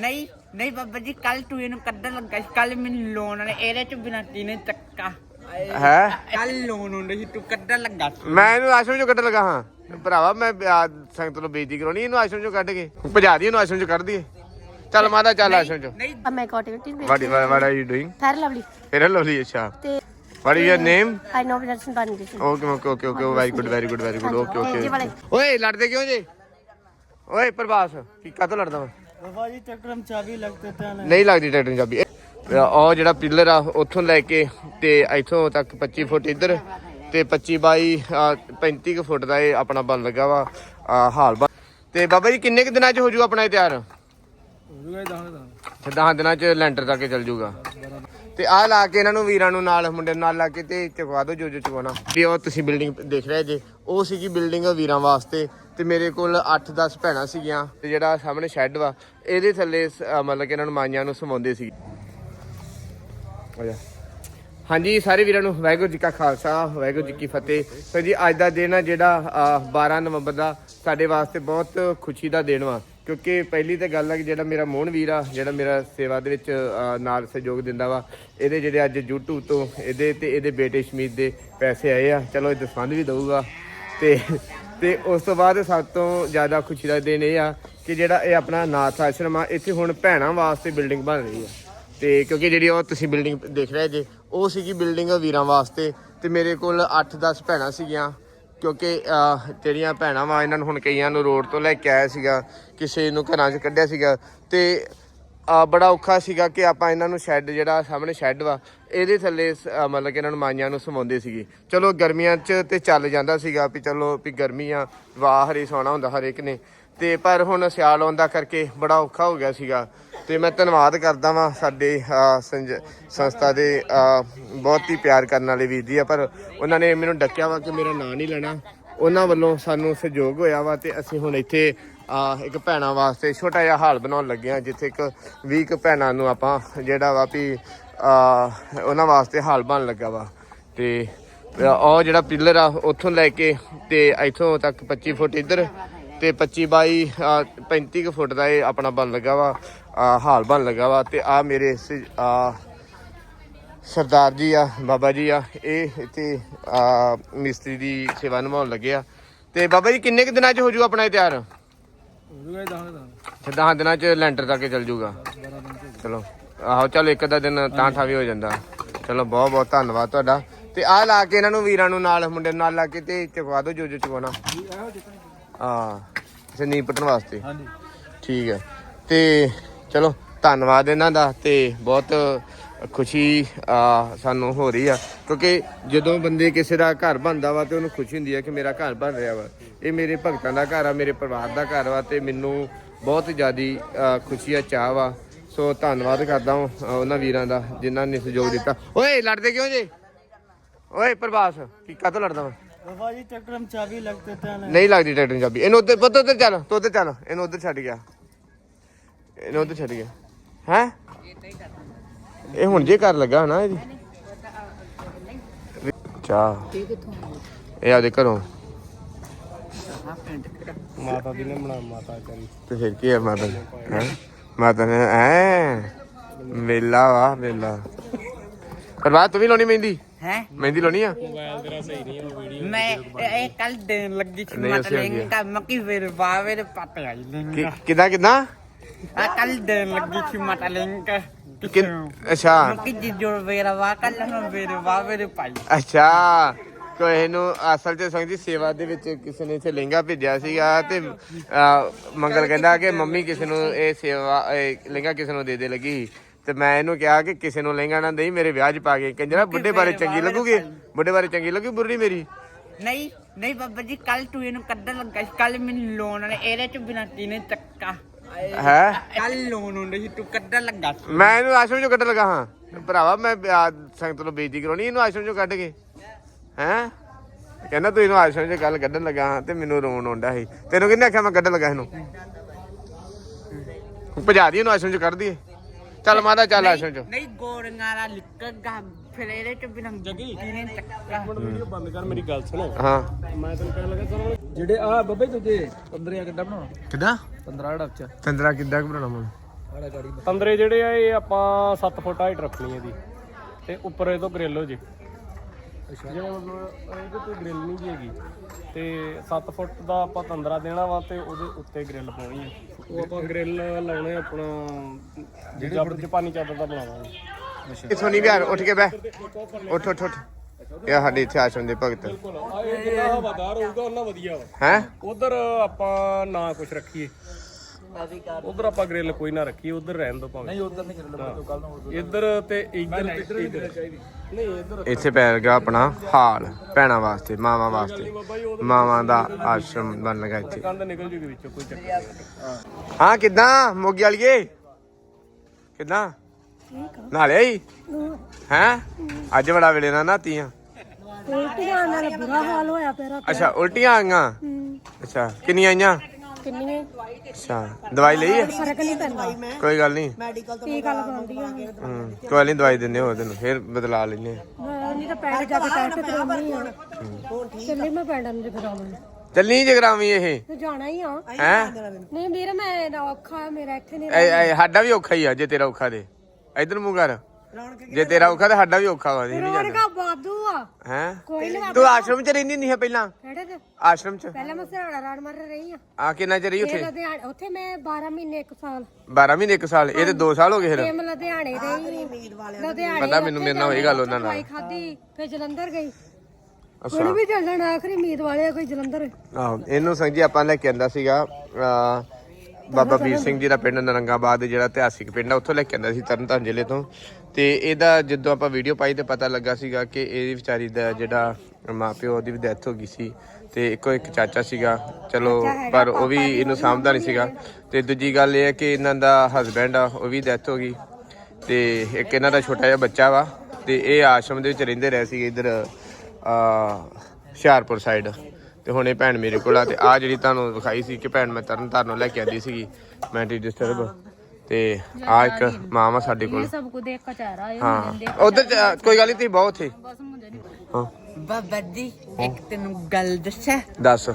ਨਹੀਂ ਨਹੀਂ ਬਾਬਾ ਜੀ ਕੱਲ ਤੂੰ ਇਹਨੂੰ ਕੱਢਣ ਲੱਗਾ ਸੀ ਕੱਲ ਮੈਨੂੰ ਲੋਨ ਵਾਲੇ ਇਹਦੇ ਚ ਬਿਨਾਂ ਕਿਨੇ ਚੱਕਾ। ਹੈ? ਕੱਲ ਲੋਨ ਹੁੰਦੇ ਸੀ ਤੂੰ ਕੱਢਣ ਲੱਗਾ ਸੀ। ਮੈਂ ਇਹਨੂੰ ਆਸ਼ਰਮ ਚੋਂ ਕੱਢਣ ਲੱਗਾ ਹਾਂ। ਭਰਾਵਾ ਮੈਂ ਆ ਸੰਗਤ ਨੂੰ ਬੇਇੱਜ਼ਤੀ ਕਰਾਉਣੀ ਇਹਨੂੰ ਆਸ਼ਰਮ ਚੋਂ ਕੱਢ ਕੇ। ਭਜਾ ਦੀ ਇਹਨੂੰ ਆਸ਼ਰਮ ਚੋਂ ਕੱਢ ਦਈਏ। ਚੱਲ ਮਾਤਾ ਚੱਲ ਆਸ਼ਰਮ ਚੋਂ। ਨਹੀਂ। Uh, my God, activities. What what are you doing Very lovely. ਫੇਰ ਲਵਲੀ ਅੱਛਾ। ਤੇ what is your name I know that's in Bangladesh. Okay okay okay okay very good very good very good okay okay. ਓਏ ਲੜਦੇ ਕਿਉਂ ਜੇ? ਓਏ ਪ੍ਰਭਾਸ ਕੀ ਕਾਹਤੋਂ ਲੜਦਾ ਵਾ? ਬਾਬਾ ਜੀ ਨਹੀਂ ਲੱਗਦੀ ਟਰੈਕਟਰ ਚਾਬੀ। ਉਹ ਜਿਹੜਾ ਪਿੱਲਰ ਆ ਉੱਥੋਂ ਲੈ ਕੇ ਤੇ ਇੱਥੋਂ ਤੱਕ 25 ਫੁੱਟ ਇੱਧਰ ਤੇ 25 ਬਾਈ 35 ਫੁੱਟ ਦਾ ਇਹ ਆਪਣਾ ਬਣ ਲੱਗਾ ਵਾ ਹਾਲ ਤੇ ਬਾਬਾ ਜੀ ਕਿੰਨੇ ਕੁ ਦਿਨਾਂ ਚ ਹੋ ਜੂ ਆਪਣਾ ਇਹ ਤਿਆਰ? ਹੋ ਜੂਗਾ 10 ਦਿਨਾਂ। ਦਿਨਾਂ ਚ ਲੈਂਟਰ ਤੱਕ ਚੱਲ ਜੂਗਾ। ਤੇ ਆਹ ਲਾ ਕੇ ਇਹਨਾਂ ਨੂੰ ਵੀਰਾਂ ਨੂੰ ਨਾਲ ਮੁੰਡੇ ਨੂੰ ਨਾਲ ਲਾ ਕੇ ਤੇ ਚੁਕਵਾ ਦੋ ਜੋ ਜੋ ਚੁਕਵਾਣਾ ਤੇ ਉਹ ਤੁਸੀਂ ਬਿਲਡਿੰਗ ਦੇਖ ਰਹੇ ਜੇ। ਉਹ ਸੀਗੀ ਬਿਲਡਿੰਗ ਵੀਰਾਂ ਵਾਸਤੇ ਤੇ ਮੇਰੇ ਕੋਲ 8-10 ਭੈਣਾਂ ਸੀਗੀਆਂ ਤੇ ਜਿਹੜਾ ਸਾਹਮਣੇ ਸ਼ੈੱਡ ਵਾ ਇਹਦੇ ਥੱਲੇ ਸ- ਅਹ ਮਤਲਬ ਕਿ ਇਹਨਾਂ ਨੂੰ ਮਾਈਆਂ ਨੂੰ ਸਮਾਉਂਦੇ ਸੀ। ਹੋ ਹਾਂਜੀ ਸਾਰੇ ਵੀਰਾਂ ਨੂੰ ਵਾਹਿਗੁਰੂ ਜੀ ਕਾ ਖਾਲਸਾ ਵਾਹਿਗੁਰੂ ਜੀ ਕੀ ਫਤਿਹ। ਸੋ ਜੀ ਅੱਜ ਦਾ ਦਿਨ ਆ ਜਿਹੜਾ ਅਹ, 12 ਨਵੰਬਰ ਦਾ ਸਾਡੇ ਵਾਸਤੇ ਬਹੁਤ ਖੁਸ਼ੀ ਦਾ ਦਿਨ ਵਾ ਕਿਉਂਕਿ ਪਹਿਲੀ ਤਾਂ ਗੱਲ ਆ ਕਿ ਜਿਹੜਾ ਮੇਰਾ ਮੋਹਨ ਵੀਰ ਆ ਜਿਹੜਾ ਮੇਰਾ ਸੇਵਾ ਦੇ ਵਿੱਚ ਅਹ, ਨਾਲ ਸਹਿਯੋਗ ਦਿੰਦਾ ਵਾ ਇਹਦੇ ਜਿਹੜੇ ਅੱਜ YouTube ਤੋਂ ਇਹਦੇ ਤੇ ਇਹਦੇ ਬੇਟੇ ਸ਼ਮੀਤ ਦੇ ਪੈਸੇ ਆਏ ਆ। ਚਲੋ ਇਹ ਦਸਵੰਧ ਵੀ ਦਊਗਾ। ਤੇ ਤੇ ਉਸ ਤੋਂ ਬਾਅਦ ਸਭ ਤੋਂ ਜ਼ਿਆਦਾ ਖੁਸ਼ੀ ਦਾ ਦਿਨ ਇਹ ਆ ਕਿ ਜਿਹੜਾ ਇਹ ਆਪਣਾ ਨਾਥ ਆਸ਼ਰਮ ਆ, ਇੱਥੇ ਹੁਣ ਭੈਣਾਂ ਵਾਸਤੇ ਬਿਲਡਿੰਗ ਬਣ ਰਹੀ ਆ। ਤੇ ਕਿਉਂਕਿ ਜਿਹੜੀ ਉਹ ਤੁਸੀਂ ਬਿਲਡਿੰਗ ਦੇਖ ਰਹੇ ਜੇ, ਉਹ ਸੀਗੀ ਬਿਲਡਿੰਗ ਵੀਰਾਂ ਵਾਸਤੇ ਤੇ ਮੇਰੇ ਕੋਲ 8-10 ਭੈਣਾਂ ਸੀਗੀਆਂ, ਕਿਉਂਕਿ ਜਿਹੜੀਆਂ ਭੈਣਾਂ ਵਾ, ਇਹਨਾਂ ਨੂੰ ਹੁਣ ਕਈਆਂ ਨੂੰ ਰੋਡ ਤੋਂ ਲੈ ਕੇ ਆਇਆ ਸੀਗਾ, ਕਿਸੇ ਨੂੰ ਘਰਾਂ 'ਚ ਕੱਢਿਆ ਸੀਗਾ। ਤੇ ਅਹ, ਬੜਾ ਔਖਾ ਸੀਗਾ ਕਿ ਆਪਾਂ ਇਹਨਾਂ ਨੂੰ ਸ਼ੈੱਡ ਜਿਹੜਾ ਸਾਹਮਣੇ ਸ਼ੈੱਡ ਵਾ ਇਹਦੇ ਥੱਲੇ ਸ- ਅਹ, ਮਤਲਬ ਕਿ ਇਹਨਾਂ ਨੂੰ ਮਾਈਆਂ ਨੂੰ ਸਮਾਉਂਦੇ ਸੀਗੇ। ਚਲੋ ਗਰਮੀਆਂ 'ਚ ਤੇ ਚੱਲ ਜਾਂਦਾ ਸੀਗਾ ਵੀ ਚਲੋ ਵੀ ਗਰਮੀ ਆ ਵਾਹ ਹਰੇ ਸੌਣਾ ਹੁੰਦਾ ਹਰੇਕ ਨੇ। ਤੇ ਪਰ ਹੁਣ ਸਿਆਲ ਆਉਂਦਾ ਕਰਕੇ ਬੜਾ ਔਖਾ ਹੋ ਗਿਆ ਸੀਗਾ। ਤੇ ਮੈਂ ਧੰਨਵਾਦ ਕਰਦਾ ਵਾਂ ਸਾਡੇ ਅਹ, ਸੰਜ- ਸੰਸਥਾ ਦੇ ਅਹ, ਬਹੁਤ ਹੀ ਪਿਆਰ ਕਰਨ ਵਾਲੇ ਵੀਰ ਜੀ ਆ ਪਰ ਉਹਨਾਂ ਨੇ ਮੈਨੂੰ ਡੱਕਿਆ ਵਾ ਕਿ ਮੇਰਾ ਨਾਂ ਨਹੀਂ ਲੈਣਾ। ਉਹਨਾਂ ਵੱਲੋਂ ਸਾਨੂੰ ਸਹਿਯੋਗ ਹੋਇਆ ਵਾ ਤੇ ਅਸੀਂ ਹੁਣ ਇੱਥੇ ਅਹ, ਇੱਕ ਭੈਣਾਂ ਵਾਸਤੇ ਛੋਟਾ ਜਿਹਾ ਹਾਲ ਬਣਾਉਣ ਲੱਗੇ ਆ ਜਿੱਥੇ ਇੱਕ 20 ਕੁ ਭੈਣਾਂ ਨੂੰ ਆਪਾਂ ਜਿਹੜਾ ਵਾ ਵੀ ਅਹ, ਉਹਨਾਂ ਵਾਸਤੇ ਹਾਲ ਬਣ ਲੱਗਾ ਵਾ। ਤੇ ਉਹ ਜਿਹੜਾ ਪਿੱਲਰ ਆ ਉੱਥੋਂ ਲੈ ਕੇ ਤੇ ਇੱਥੋਂ ਤੱਕ 25 ਫੁੱਟ ਇੱਧਰ ਤੇ 25 ਬਾਈ ਅ, 35 ਕੁ ਫੁੱਟ ਦਾ ਇਹ ਆਪਣਾ ਬਣ ਲੱਗਾ ਵਾ ਹਾਲ ਬਣ ਲੱਗਾ ਵਾ। ਤੇ ਆ ਮੇਰੇ ਸ- ਸਰਦਾਰ ਜੀ ਆ ਬਾਬਾ ਜੀ ਆ ਇਹ ਇੱਥੇ ਅ, ਮਿਸਤਰੀ ਦੀ ਸੇਵਾ ਨਿਭਾਉਣ ਲੱਗੇ ਆ। ਤੇ ਬਾਬਾ ਜੀ ਕਿੰਨੇ ਕੁ ਦਿਨਾਂ ਚ ਹੋ ਜੂ ਆਪਣਾ ਇਹ ਤਿਆਰ? ਹੋ ਜੂਗਾ ਦਿਨਾਂ ਚ। ਲੈਂਟਰ ਕਰਕੇ ਚੱਲ ਜੂਗਾ। ਚਲੋ ਆਹੋ ਚਲ ਇੱਕ ਅੱਧਾ ਦਿਨ ਤਾਂ ਠਾਵੀ ਹੋ ਜਾਂਦਾ। ਚਲੋ ਬਹੁਤ ਬਹੁਤ ਧੰਨਵਾਦ ਤੁਹਾਡਾ। ਤੇ ਆਹ ਲਾ ਕੇ ਇਹਨਾਂ ਨੂੰ ਵੀਰਾਂ ਨੂੰ ਨਾਲ ਮੁੰਡੇ ਨੂੰ ਨਾਲ ਲਾ ਕੇ ਤੇ ਚਕਵਾ ਦੋ ਜੋ ਜੋ ਚਵਾਉਣਾ ਹਾਂ ਤੇ ਨੀ ਪਟਣ ਵਾਸਤੇ। ਹਾਂਜੀ। ਠੀਕ ਹੈ। ਤੇ ਚਲੋ ਧੰਨਵਾਦ ਇਹਨਾਂ ਦਾ ਤੇ ਬਹੁਤ ਖੁਸ਼ੀ ਸਾਨੂੰ ਹੋ ਰਹੀ ਆ। ਕਿਉਂਕਿ ਜਦੋਂ ਬੰਦੇ ਕਿਸੇ ਦਾ ਘਰ ਬਣਦਾ ਵਾ ਤੇ ਉਹਨੂੰ ਖੁਸ਼ੀ ਹੁੰਦੀ ਆ ਕਿ ਮੇਰਾ ਘਰ ਬਣ ਰਿਹਾ ਵਾ। ਇਹ ਮੇਰੇ ਭਗਤਾਂ ਦਾ ਘਰ ਆ ਮੇਰੇ ਪਰਿਵਾਰ ਦਾ ਘਰ ਵਾ ਤੇ ਮੈਨੂੰ ਬਹੁਤ ਜ਼ਿਆਦੀ ਖੁਸ਼ੀ ਆ ਚਾਹ ਵਾ। ਸੋ ਧੰਨਵਾਦ ਕਰਦਾ ਹਾਂ ਉਹਨਾਂ ਵੀਰਾਂ ਦਾ ਜਿਨ੍ਹਾਂ ਨੇ ਸਹਿਯੋਗ ਦਿੱਤਾ। ਓਏ ਲੜਦੇ ਕਿਉਂ ਜੇ? ਓਏ ਪ੍ਰਭਾਸ ਕੀ ਕਾਹਤੋਂ ਲੜਦਾ ਵਾ? ਬਾਬਾ ਜੀ ਟਰੈਕਟਰ ਚਾਬੀ ਲੱਗ ਦਿੱਤਾ ਨਹੀਂ ਲੱਗਦੀ ਟਰੈਕਟਰ ਚਾਬੀ। ਇਹਨੂੰ ਉੱਧਰ ਉੱਧਰ ਚੱਲ ਤੂੰ ਉੱਧਰ ਚੱਲ। ਇਹਨੂੰ ਉੱਧਰ ਛੱਡ ਗਿਆ। ਇਹਨੂੰ ਉੱਧਰ ਛੱਡ ਗਿਆ। ਹੈ? ਇਹ ਹੁਣ ਜੇ ਕਰ ਲੱਗਾ ਨਾ ਇਹਦੀ? ਚਾਹ ਇਹ ਕਿੱਥੋਂ ਇਹ ਆਦੇ ਮਾਤਾ ਦੀ ਨੇ ਬਣਾ ਮਾਤਾ ਕਰੀ ਤੇ ਫਿਰ ਕੀ ਹੈ ਮਾਤਾ ਹੈ? ਮਾਤਾ ਨੇ ਐ ਮੇਲਾ ਵਾ ਮੇਲਾ ਪਰ ਤੂੰ ਵੀ ਲਾਉਣੀ ਮਹਿੰਦੀ? ਹੈ? ਮਹਿੰਦੀ ਲਾਉਣੀ ਆ? ਮੋਬਾਈਲ ਤੇਰਾ ਸਹੀ ਨਹੀਂ ਉਹ ਵੀਡੀਓ ਮੈਂ ਇਹ ਕੱਲ ਦੇਣ ਲੱਗੀ ਸੀ ਮਤਲਬ ਕੱਲ ਮੱਕੀ ਫਿਰ ਬਾਵੇ ਦੇ ਪੱਟ ਆਈ ਕਿਦਾਂ ਕਿਦਾਂ? ਆ ਕੱਲ ਦੇਣ ਲੱਗੀ ਸੀ ਮਤਲਬ ਕਿ ਅੱਛਾ। ਮੱਕੀ ਜੀ ਜੋੜ ਵੇਰਾ ਵਾ ਕੱਲ ਨੂੰ ਵੇਰੇ ਬਾਵੇ ਦੇ ਪਾਈ ਅੱਛਾ। ਕੋਈ ਨੂੰ ਅਸਲ ਚ ਸੰਗ ਦੀ ਸੇਵਾ ਦੇ ਵਿੱਚ ਕਿਸੇ ਨੇ ਇੱਥੇ ਲਹਿੰਗਾ ਭੇਜਿਆ ਸੀਗਾ ਤੇ ਅਹ, ਮੰਗਲ ਕਹਿੰਦਾ ਕਿ ਮੰਮੀ ਕਿਸੇ ਨੂੰ ਇਹ ਸੇਵਾ ਇਹ ਲਹਿੰਗਾ ਕਿਸੇ ਨੂੰ ਦੇ ਦੇ ਲੱਗੀ ਸੀ। ਤੇ ਮੈਂ ਇਹਨੂੰ ਕਿਹਾ ਕਿ ਕਿਸੇ ਨੂੰ ਲਹਿੰਗਾ ਨਾ ਦੇਈ ਮੇਰੇ ਵਿਆਹ 'ਚ ਪਾ ਕੇ। ਕਹਿੰਦਾ ਬੁੱਢੇ ਬਾਰੇ ਚੰਗੀ ਲੱਗੂਗੀ? ਬੁੱਢੇ ਬਾਰੇ ਚੰਗੀ ਲੱਗੂ ਬੁਰਰੀ ਮੇਰੀ? ਨਹੀਂ ਨਹੀਂ ਬਾਬਾ ਜੀ ਕੱਲ ਤੂੰ ਇਹਨੂੰ ਕੱਢਣ ਲੱਗਾ ਸੀ। ਕੱਲ ਮੈਨੂੰ ਲੋਨ ਵਾਲੇ ਇਹਦੇ ਚ ਬਿਨਾਂ ਕਿਨੇ ਚੱਕਾ? ਹੈ? ਕੱਲ ਲੋਨ ਹੁੰਦੇ ਸੀ ਤੂੰ ਕੱਢਣ ਲੱਗਾ ਸੀ। ਮੈਂ ਇਹਨੂੰ ਆਸ਼ਰਮ 'ਚੋਂ ਕੱਢਣ ਲੱਗਾ ਹਾਂ। ਭਰਾਵਾ ਮੈਂ ਆ, ਸੰਗਤ ਨੂੰ ਬੇਇੱਜ਼ਤੀ ਕਰਾਉਣੀ ਇਹਨੂੰ ਆਸ਼ਰਮ 'ਚੋਂ ਕੱਢ ਕੇ। ਹੈ? ਕਹਿੰਦਾ ਤੂੰ ਇਹਨੂੰ ਆਸ਼ਰਮ 'ਚ ਗੱਲ ਕੱਢਣ ਲੱਗਾ ਹਾਂ ਤੇ ਮੈਨੂੰ ਰੋਣ ਆਉਂਦਾ ਸੀ। ਤੈਨੂੰ ਕਿਹਨੇ ਆਖਿਆ ਮੈਂ ਕੱਢਣ ਲੱਗਾ ਇਹਨੂੰ? ਭਜਾ ਦੀ ਇਹਨੂੰ ਆਸ਼ਰਮ 'ਚ ਕੱਢ ਦਈਏ। ਚੱਲ ਮਾਤਾ ਚੱਲ ਆਸ਼ਰਮ 'ਚ। ਨਹੀਂ ਗੋਰੀਆਂ ਦਾ ਲਿਕਗਾ ਫਿਰ ਇਹਦੇ ਚ ਬਿਨਾਂ ਜਗੀ। ਕਿਨੇ ਚੱਕਾ ਵੀਡੀਓ ਬੰਦ ਕਰ ਮੇਰੀ ਗੱਲ ਸੁਣੋ। ਹਾਂ। ਮੈਂ ਤੈਨੂੰ ਕਹਿਣ ਲੱਗਾ ਚਲੋ ਜਿਹੜੇ ਆ ਬੱਬੇ ਤੁਝੇ 15 ਗੱਡਾ ਬਣਾਉਣਾ? ਕਿੱਦਾਂ? 15 ਡੱਬ ਚ ਤੰਦਰਾ ਕਿੱਦਾਂ ਬਣਾਉਣਾ ਮੈਂ ਤੰਦਰੇ ਜਿਹੜੇ ਆ ਇਹ ਆਪਾਂ 7 ਫੁੱਟ ਹਾਈਟ ਰੱਖਣੀ ਹੈ ਦੀ ਤੇ ਉੱਪਰ ਇਹ ਤੋਂ ਗ੍ਰਿਲ ਹੋ ਜੇ। ਜਿਹੜਾ ਮਤਲਬ ਇਹਦੇ ਤੇ ਗ੍ਰਿਲ ਨਹੀਂ ਜੀ ਹੈਗੀ। ਤੇ 7 ਫੁੱਟ ਦਾ ਆਪਾਂ ਤੰਦਰਾ ਦੇਣਾ ਵਾ ਤੇ ਉਹਦੇ ਉੱਤੇ ਗ੍ਰਿਲ ਪਾਉਣੀ ਹੈ ਉਹ ਆਪਾਂ ਗ੍ਰਿਲ ਲਾਉਣੇ ਆਪਣਾ ਜਿਹੜਾ ਜਪਾਨੀ ਚਾਦਰ ਦਾ ਬਣਾਵਾਂਗੇ। ਇਹ ਸੋਨੀ ਬਿਹਾਰ ਉੱਠ ਕੇ ਬਹਿ। ਉੱਠ ਉੱਠ ਉੱਠ। ਇਹ ਸਾਡੇ ਇੱਥੇ ਆਸ਼ਰਮ ਦੇ ਭਗਤ। ਬਿਲਕੁਲ। ਆ ਇਹ ਜਿੰਨਾ ਹਵਾਦਾਰ ਹੋਊਗਾ ਉਹਨਾਂ ਵਧੀਆ ਵਾ। ਹੈ? ਉਧਰ ਆਪਾਂ ਨਾ ਕੁਝ ਰੱਖੀਏ। ਉਧਰ ਆਪਾਂ ਗ੍ਰਿਲ ਕੋਈ ਨਾ ਰੱਖੀਏ ਉਧਰ ਰਹਿਣ ਦੋ ਭਾਵੇਂ। ਨਹੀਂ ਉਧਰ ਨਹੀਂ ਗ੍ਰਿਲ ਕੱਲ ਨੂੰ ਇੱਧਰ ਤੇ ਇੱਧਰ ਤੇ ਇੱਧਰ। ਨਹੀਂ ਇੱਧਰ ਇੱਥੇ ਪੈ ਗਿਆ ਆਪਣਾ ਹਾਲ ਭੈਣਾਂ ਵਾਸਤੇ ਮਾਵਾਂ ਵਾਸਤੇ। ਮਾਵਾਂ ਦਾ ਆਸ਼ਰਮ ਬਣ ਲਗਾ ਇੱਥੇ। ਕੰਧ ਨਿਕਲ ਜੂਗੀ ਵਿੱਚੋਂ ਕੋਈ ਚੱਕਰ ਨਹੀਂ। ਹਾਂ ਕਿੱਦਾਂ ਮੋਗੀ ਵਾਲੀਏ? ਕਿੱਦਾਂ? ਨਾਲੇ ਹੀ। ਹੈ? ਅੱਜ ਬੜਾ ਵੇਲੇ ਨਾ ਨਾਤੀਆਂ ਉਲਟੀਆਂ ਨਾਲ ਬੁਰਾ ਹਾਲ ਹੋਇਆ ਪਿਆ ਅੱਛਾ ਉਲਟੀਆਂ ਆਈਆਂ? ਅੱਛਾ ਕਿੰਨੀਆਂ ਆਈਆਂ? ਕਿੰਨੀ ਅੱਛਾ ਦਵਾਈ ਲਈ ਹੈ ਫ਼ਰਕ ਨਹੀਂ ਪੈਂਦਾ। ਕੋਈ ਗੱਲ ਨਹੀਂ। ਟੀਕਾ ਲਗਾਉਂਦੀ ਆ? ਹੂੰ ਕੋਈ ਨਹੀਂ ਦਵਾਈ ਦਿੰਦੇ ਹੋ ਤੈਨੂੰ ਫਿਰ ਬਦਲਾ ਲੈਨੇ ਨਹੀਂ ਤਾਂ ਪੈਰ ਜਾ ਕੇ ਟੈਸਟ ਕਰਾਉਣੀ ਆ। ਚੱਲੀ ਮੈਂ ਪੈਂਡਾਂ ਨੂੰ ਕਰਾਉਣੀ ਚੱਲੀ ਜਗਰਾਵੀ ਇਹ? ਤੇ ਜਾਣਾ ਹੀ ਆ। ਹੈ? ਨਹੀਂ ਵੀਰ ਮੈਂ ਔਖਾ ਮੇਰਾ ਇੱਥੇ ਨਹੀਂ ਸਾਡਾ ਵੀ ਔਖਾ ਹੀ ਆ ਜੇ ਤੇਰਾ ਔਖਾ ਦੇ ਇਧਰ ਮੂੰਹ ਕਰ। ਜੇ ਤੇਰਾ ਔਖਾ ਤੇ ਸਾਡਾ ਵੀ ਔਖਾ ਵਾ ਅਸੀਂ ਨਹੀਂ ਜਾਣਾ ਰੋਣਗਾ ਬਾਦੂ ਆ। ਹੈ? ਕੋਈ ਨਹੀਂ ਤੂੰ ਆਸ਼ਰਮ ਚ ਰਹਿੰਦੀ ਨਹੀਂ ਹੈ ਪਹਿਲਾਂ? ਕਿਹੜੇ ਤੇ ਆਸ਼ਰਮ ਚ? ਪਹਿਲਾਂ ਮੈਂ ਸਹਾੜਾ ਰਾੜ ਮਾਰ ਰਹੀ ਆ। ਆ ਕਿੰਨਾ ਚਿਰ ਰਹੀ ਉੱਥੇ? ਲੁਧਿਆਣੇ ਉੱਥੇ ਮੈਂ 12 ਮਹੀਨੇ 1 ਸਾਲ। 12 ਮਹੀਨੇ 1 ਸਾਲ। ਇਹ ਤੇ 2 ਸਾਲ ਹੋ ਗਏ ਫਿਰ। ਮੈਂ ਲੁਧਿਆਣੇ ਰਹੀ ਲੁਧਿਆਣੇ ਪਤਾ ਮੈਨੂੰ ਮੇਰੇ ਨਾਲ ਇਹ ਗੱਲ ਉਹਨਾਂ ਨਾਲ। ਦਵਾਈ ਖਾਦੀ ਫਿਰ ਜਲੰਧਰ ਗਈ। ਅੱਛਾ। ਹੁਣ ਵੀ ਚੱਲਣ ਆਖਰੀ ਉਮੀਦ ਵਾਲੇ ਆ ਕੋਈ ਜਲੰਧਰ। ਆਹੋ ਇਹਨੂੰ ਸੰਗ ਜੀ ਆਪਾਂ ਲੈ ਕੇ ਆਂਦਾ ਸੀਗਾ ਅਹ, ਬਾਬਾ ਵੀਰ ਸਿੰਘ ਜੀ ਦਾ ਪਿੰਡ ਨਰੰਗਾਬਾਦ ਜਿਹੜਾ ਇਤਿਹਾਸਿਕ ਪਿੰਡ ਆ ਉੱਥੋਂ ਲੈ ਕੇ ਆਂਦਾ ਸੀ ਤਰਨਤਾਰਨ ਜ਼ਿਲ੍ਹੇ ਤੋਂ। ਤੇ ਇਹਦਾ ਜਦੋਂ ਆਪਾਂ ਵੀਡੀਓ ਪਾਈ ਤੇ ਪਤਾ ਲੱਗਾ ਸੀਗਾ ਕਿ ਇਹਦੀ ਵਿਚਾਰੀ ਦਾ ਜਿਹੜਾ ਮਾਪਿਓ ਉਹਦੀ ਵੀ ਡੈਥ ਹੋ ਗਈ ਸੀ ਤੇ ਇੱਕੋ ਇੱਕ ਚਾਚਾ ਸੀਗਾ। ਚਲੋ ਪਰ ਉਹ ਵੀ ਇਹਨੂੰ ਸਾਂਭਦਾ ਨਹੀਂ ਸੀਗਾ। ਤੇ ਦੂਜੀ ਗੱਲ ਇਹ ਹੈ ਕਿ ਇਹਨਾਂ ਦਾ ਹਸਬੈਂਡ ਆ ਉਹ ਵੀ ਡੈਥ ਹੋ ਗਈ। ਤੇ ਇੱਕ ਇਹਨਾਂ ਦਾ ਛੋਟਾ ਜਿਹਾ ਬੱਚਾ ਵਾ ਤੇ ਇਹ ਆਸ਼ਰਮ ਦੇ ਵਿੱਚ ਰਹਿੰਦੇ ਰਹੇ ਸੀ ਇਧਰ ਆ ਹੁਸ਼ਿਆਰਪੁਰ ਸਾਈਡ ਤੇ ਹੁਣ ਇਹ ਭੈਣ ਮੇਰੇ ਕੋਲ ਆ ਤੇ ਆ ਜਿਹੜੀ ਤੁਹਾਨੂੰ ਵਿਖਾਈ ਸੀ ਕਿ ਭੈਣ ਮੈਂ ਤਰਨ ਤਾਰਨੋਂ ਲੈ ਕੇ ਆਂਦੀ ਸੀਗੀ ਮੈਂਟਲੀ ਡਿਸਟਰਬ ਤੇ ਆ ਇੱਕ ਮਾਂ ਵਾ ਸਾਡੇ ਕੋਲ। ਸਭ ਕੁ ਦੇਖ ਕੇ ਚਾਰਾ ਆਏ ਹਾਂ। ਉਧਰ ਕੋਈ ਗੱਲ ਨਹੀਂ ਤੁਸੀਂ ਬਹੁਤ ਉੱਥੇ। ਹਾਂ। ਬਾਬਾ ਜੀ ਇੱਕ ਤੈਨੂੰ ਗੱਲ ਦੱਸਾਂ। ਦੱਸ।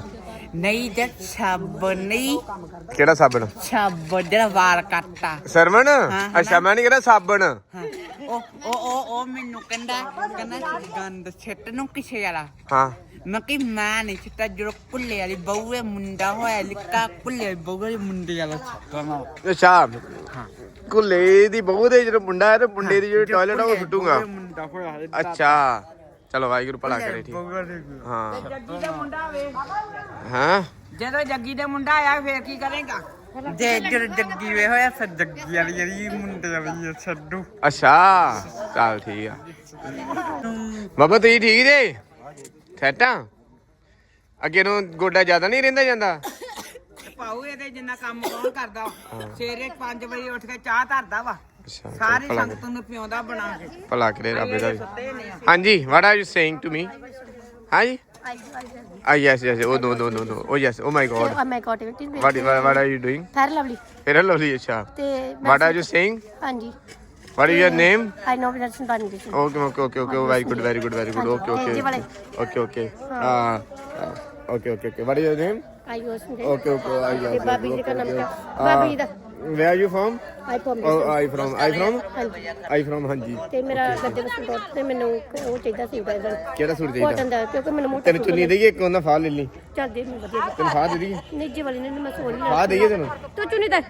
ਨਹੀਂ ਜੇ ਸਾਬਣ ਨਹੀਂ। ਕਿਹੜਾ ਸਾਬਣ? ਸਾਬਣ ਜਿਹੜਾ ਵਾਲ ਕੱਟਾ ਸਰਵਣ? ਅੱਛਾ ਮੈਂ ਨਹੀਂ ਕਹਿੰਦਾ ਸਾਬਣ। ਹਾਂ। ਉਹ ਉਹ ਉਹ ਉਹ ਮੈਨੂੰ ਕਹਿੰਦਾ ਕਹਿੰਦਾ ਗੰਦ ਛੱਟ ਨੂੰ ਕਿਸੇ ਵਾਲਾ। ਹਾਂ। ਮੈਂ ਕਿ ਮੈਂ ਨਹੀਂ ਛੱਟਾ ਜਦੋਂ ਕੁੱਲੇ ਵਾਲੀ ਬਹੂਏ ਮੁੰਡਾ ਹੋਇਆ ਲਿੱਕਾ ਕੁੱਲੇ ਵਾਲੀ ਬਹੂ ਵਾਲੀ ਮੁੰਡੇ ਵਾਲਾ ਛੱਟਣਾ ਅੱਛਾ। ਕੁੱਲੇ ਦੀ ਬਹੂ ਦੇ ਜਦੋਂ ਮੁੰਡਾ ਹੈ ਤੇ ਮੁੰਡੇ ਦੀ ਜਿਹੜੀ ਟਾਇਲਟ ਆ ਉਹ ਸੁੱਟੂਗਾ। ਮੁੰਡਾ ਹੋਇਆ ਅੱਛਾ। ਚਲੋ ਵਾਹਿਗੁਰੂ ਭਲਾ ਕਰੇ ਠੀਕ ਹਾਂ। ਜੱਗੀ ਦਾ ਮੁੰਡਾ ਵੇ। ਹਾਂ? ਜਦੋਂ ਜੱਗੀ ਦਾ ਮੁੰਡਾ ਆਇਆ ਫੇਰ ਕੀ ਕਰੇਗਾ? ਜੇ ਜਦੋਂ ਜੱਗੀ ਵੇ ਹੋਇਆ ਫਿਰ ਜੱਗੀ ਵਾਲੀ ਜਿਹੜੀ ਮੁੰਡੇ ਵਾਲੀ ਆ, ਛੱਡੂ। ਅੱਛਾ ਚੱਲ ਠੀਕ ਆ। ਬਾਬਾ ਤੁਸੀਂ ਠੀਕ ਜੇ? ਸੈਟਾਂ ਅੱਗੇ ਨੂੰ ਗੋਡਾ ਜ਼ਿਆਦਾ ਨਹੀਂ ਰਹਿੰਦਾ ਜਾਂਦਾ? ਪਾਉ ਇਹਦੇ ਜਿੰਨਾ ਕੰਮ ਕੌਣ ਕਰਦਾ। ਸਵੇਰੇ 5 ਵਜੇ ਉੱਠ ਕੇ ਚਾਹ ਧਰਦਾ ਵਾ। ਸਾਰੀ ਸੰਗਤ ਨੂੰ ਪਿਉਂਦਾ ਬਣਾ ਕੇ ਭਲਾ ਕਰੇ ਰੱਬ ਦਾ ਵੀ ਨੇ। ਹਾਂਜੀ what are you saying to me ਹਾਂਜੀ Ah yes yes oh no no no no oh yes oh my god ਮੈਂ activity what what are you doing ਫੈਰ ਲਵਲੀ ਫਿਰ lovely ਅੱਛਾ ਤੇ what are you saying ਹਾਂਜੀ what is your name ਆਈ ਨੋ ਦਰਸ਼ਨ ਪਾਣੀ ਦੀ okay okay okay okay oh, very good very good very good okay ਹਾਂਜੀ, okay ਵਾਲੇ। okay okay uh, okay okay what is your name? ਆਈ ਵਾਸ ਦੇ okay. Okay I got ਬਾਬੀ ਜੀ ਦਾ ਨਾਮ ਕਿਆ Uh, Bobby the where are you from? I ਪਮ oh I from I from? ਹਾਂਜੀ I from ਹਾਂਜੀ ਤੇ ਮੇਰਾ ਗੱਦੇ ਵਸਨ ਤੋਂ ਤੇ ਮੈਨੂੰ ਉਹ ਚਾਹੀਦਾ ਸੀ ਬੈਦਨ ਕਿਹੜਾ ਸੂਟ ਚਾਹੀਦਾ? ਕੋਟਨ ਦਾ ਕਿਉਂਕਿ ਮੈਨੂੰ ਮੋਟਾ ਤੈਨੂੰ ਚੁੰਨੀ ਦੇਈਏ ਇੱਕ ਉਹਨਾਂ ਫਾਹ ਲੈ ਲਈ। ਚੱਲ ਦੇ ਮੈਨੂੰ ਵਧੀਆ ਤੈਨੂੰ ਫਾਹ ਦੇ ਦਈਏ। ਨਿੱਜੀ ਵਾਲੀ ਨੇ ਮੈਂ ਸੋਣੀ ਫਾਹ ਦੇਈਏ ਤੈਨੂੰ? ਤੂੰ ਚੁਣੀ ਦਾ।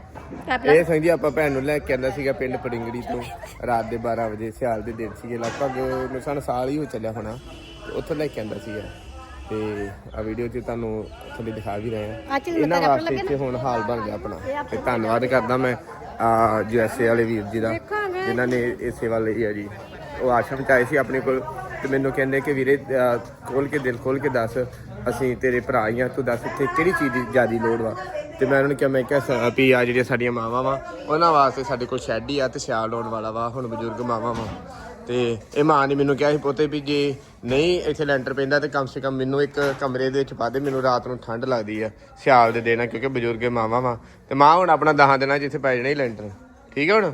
ਕੈਪ ਇਹ ਸੰਗੀ ਆਪਾਂ ਭੈਣ ਨੂੰ ਲੈ ਕੇ ਆਂਦਾ ਸੀਗਾ ਪਿੰਡ ਪੜਿੰਗੜੀ ਤੋਂ। ਰਾਤ ਦੇ 12 ਵਜੇ ਸਿਆਲ ਦੇ ਦਿਨ ਸੀਗੇ। ਲਗਭਗ ਨੂੰ ਸਾਨੂੰ ਸਾਲ ਹੀ ਹੋ ਚੱਲਿਆ ਹੋਣਾ। ਤੇ ਉੱਥੋਂ ਲੈ ਕੇ ਆਂਦਾ ਸੀਗਾ। ਤੇ ਆ ਵੀਡੀਓ 'ਚ ਤੁਹਾਨੂੰ ਥੋੜੀ ਦਿਖਾ ਵੀ ਰਹੇ ਆ ਇਹਨਾਂ ਵਾਸਤੇ ਇੱਥੇ ਹੁਣ ਹਾਲ ਬਣ ਗਿਆ ਆਪਣਾ। ਤੇ ਧੰਨਵਾਦ ਕਰਦਾ ਮੈਂ ਆ ਯੂਐਸਏ ਵਾਲੇ ਵੀਰ ਜੀ ਦਾ ਜਿਨ੍ਹਾਂ ਨੇ ਇਹ ਸੇਵਾ ਲਈ ਹੈ ਜੀ। ਉਹ ਆਸ਼ਰਮ ਚ ਆਏ ਸੀ ਆਪਣੇ ਕੋਲ ਤੇ ਮੈਨੂੰ ਕਹਿੰਦੇ ਕਿ ਵੀਰੇ ਖੋਲ ਕੇ ਦਿਲ ਖੋਲ ਕੇ ਦੱਸ ਅਸੀਂ ਤੇਰੇ ਭਰਾ ਹੀ ਆ ਤੂੰ ਦੱਸ ਇੱਥੇ ਕਿਹੜੀ ਚੀਜ਼ ਦੀ ਜ਼ਿਆਦੀ ਲੋੜ ਵਾ? ਤੇ ਮੈਂ ਉਹਨਾਂ ਨੂੰ ਕਿਹਾ ਮੈਂ ਕਿਹਾ ਵੀ ਆ ਜਿਹੜੀਆਂ ਸਾਡੀਆਂ ਮਾਵਾਂ ਵਾ ਉਹਨਾਂ ਵਾਸਤੇ ਸਾਡੇ ਕੋਲ ਸ਼ੈੱਡ ਹੀ ਆ ਤੇ ਸਿਆਲ ਲਾਉਣ ਵਾਲਾ ਵਾ ਹੁਣ ਬਜ਼ੁਰਗ ਮਾਵਾਂ ਵਾ। ਤੇ ਇਹ ਮਾਂ ਨੇ ਮੈਨੂੰ ਕਿਹਾ ਸੀ ਪੋਤੇ ਵੀ ਜੇ ਨਹੀਂ ਇੱਥੇ ਲੈਂਟਰ ਪੈਂਦਾ ਤੇ ਕਮ ਸੇ ਕਮ ਮੈਨੂੰ ਇੱਕ ਕਮਰੇ ਦੇ ਵਿੱਚ ਪਾ ਦੇ ਮੈਨੂੰ ਰਾਤ ਨੂੰ ਠੰਡ ਲੱਗਦੀ ਆ ਸਿਆਲ ਦੇ ਆ ਕਿਉਂਕਿ ਬਜ਼ੁਰਗ ਮਾਵਾਂ ਵਾ। ਤੇ ਮਾਂ ਹੁਣ ਆਪਣਾ ਦਹਾਂ 'ਚ ਇੱਥੇ ਪੈ ਜਾਣਾ ਹੀ ਲੈਂਟਰ। ਠੀਕ ਹੈ ਹੁਣ?